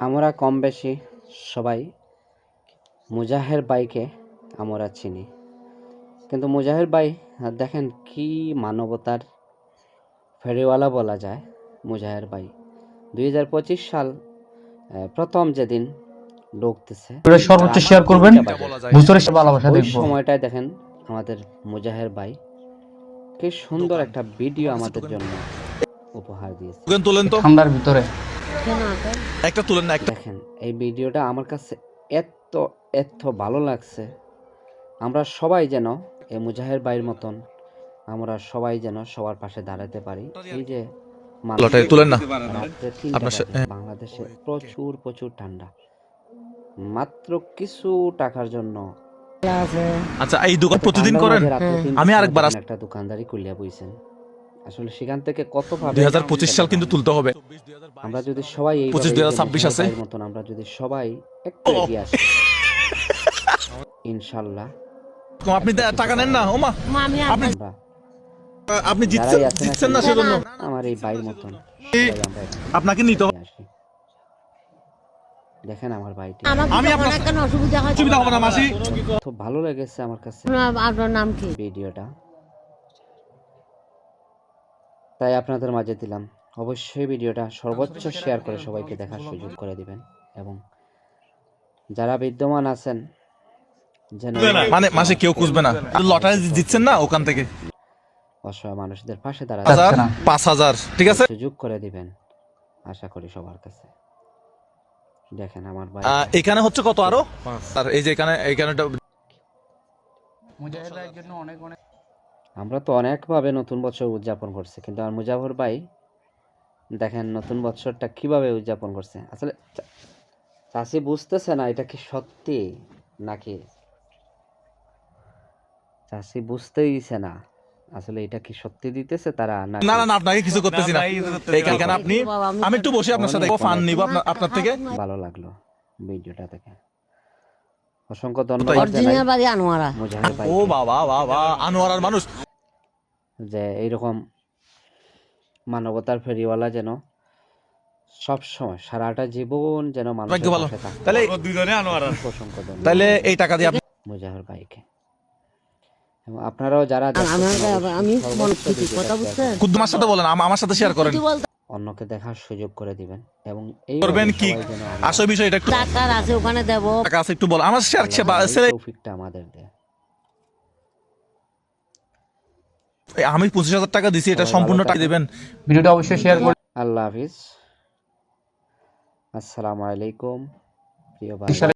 আমরা কম বেশি সবাই মুজাহের বাইকে আমরা চিনি। কিন্তু মুজাহের বাই দেখেন কি মানবতার ফেরিওয়ালা বলা যায় মুজাহের বাই দুই হাজার পঁচিশ সাল প্রথম যেদিন ঢুকতেছে সর্বোচ্চ শেয়ার করবেন বুঝতে ভালোবাসা ওই সময়টায় দেখেন আমাদের মুজাহের বাই কি সুন্দর একটা ভিডিও আমাদের জন্য উপহার দিয়েছে। তুলেন তো। ঠান্ডার ভিতরে। একটা তুলেন না একটা দেখেন এই ভিডিওটা আমার কাছে এত এত ভালো লাগছে। আমরা সবাই যেন এই মুজাহের ভাইয়ের মতন আমরা সবাই যেন সবার পাশে দাঁড়াতে পারি। এই যে লটারি তুলেন না। আপনার বাংলাদেশে প্রচুর প্রচুর ঠান্ডা। মাত্র কিছু টাকার জন্য। আচ্ছা এই দোকান প্রতিদিন করেন? আমি আরেকবার একটা দোকানদারি কুলিয়া বইছেন। আসলে সেখান থেকে কত ভাবে দুই হাজার পঁচিশ সাল কিন্তু তুলতে হবে। আমরা যদি সবাই এই 25, 2026 আছে। মতন আমরা যদি সবাই একটু এগিয়ে আসি। ইনশাল্লাহ। কম, আপনি টাকা নেন না ওমা আপনি আপনি জিতছেন জিতছেন না সেজন্য আমার এই মতন একটু আপনাকে নিতে হবে। দেখেন আমার বাইটি আমি আপনার- কেন অসুবিধা হয় অসুবিধা হবে না মাসি। খুব ভালো লেগেছে আমার কাছে আপনার নাম কি? ভিডিওটা। তাই আপনাদের মাঝে দিলাম। অবশ্যই ভিডিওটা সর্বোচ্চ শেয়ার করে সবাইকে দেখার সুযোগ করে দিবেন এবং যারা বিদ্যমান আছেন মানে মাসে কেউ খুঁজবে না। লটারি জিতছেন না ওখান থেকে? অসহায় মানুষদের পাশে দাঁড়াতে না। পাঁচ হাজার ঠিক আছে? সুযোগ করে দিবেন আশা করি সবার কাছে। দেখেন আমার ভাই। এখানে হচ্ছে কত আরও? আর এই যে এখানে এখানে একটা- মুজাহিদ ভাইয়ের জন্য অনেক অনেক আমরা তো অনেকভাবে নতুন বছর উদযাপন করছি কিন্তু আমার মুজাফর ভাই দেখেন নতুন বছরটা কীভাবে উদযাপন করছে। আসলে চাষি বুঝতেছে না এটা কি সত্যি নাকি চাষি বুঝতেইছে না আসলে এটা কি সত্যি দিতেছে তারা না না না আপনাকে কিছু করতেছি না। এখানে এখানে আপনি আমি একটু বসে আপনার সাথে ফান নিব আপনার আপনার থেকে ভালো লাগল। ভিডিওটা দেখে। অসংখ্য ধন্যবাদ অরিজিনাল বাড়ি আনোয়ারা। মুজাহির ভাই। ও বাবা বাবা আনোয়ারার মানুষ। যে এইরকম মানবতার ফেরিওয়ালা যেন সব সময় সারাটা জীবন যেন থাকে। তাহলে অসংখ্য ধন্যবাদ। তাহলে এই টাকা দিয়ে মুজাহির ভাইকে। আপনারাও যারা আমি কথা বুঝছেন? কুদ্দুমার সাথে বলেন আমার সাথে শেয়ার করেন। অন্যকে দেখার সুযোগ করে দিবেন। এবং এই করবেন কি? আসল বিষয় এটা একটু টাকা আছে ওখানে দেব। টাকা আছে একটু বল। আমার শেয়ার ছেলে তৌফিকটা আমাদের দেয়। আমি পঁচিশ হাজার টাকা দিছি এটা সম্পূর্ণ টাকা দিবেন। ভিডিওটা অবশ্যই শেয়ার করুন। আল্লাহ হাফিজ। আসসালামু আলাইকুম প্রিয় ভাই।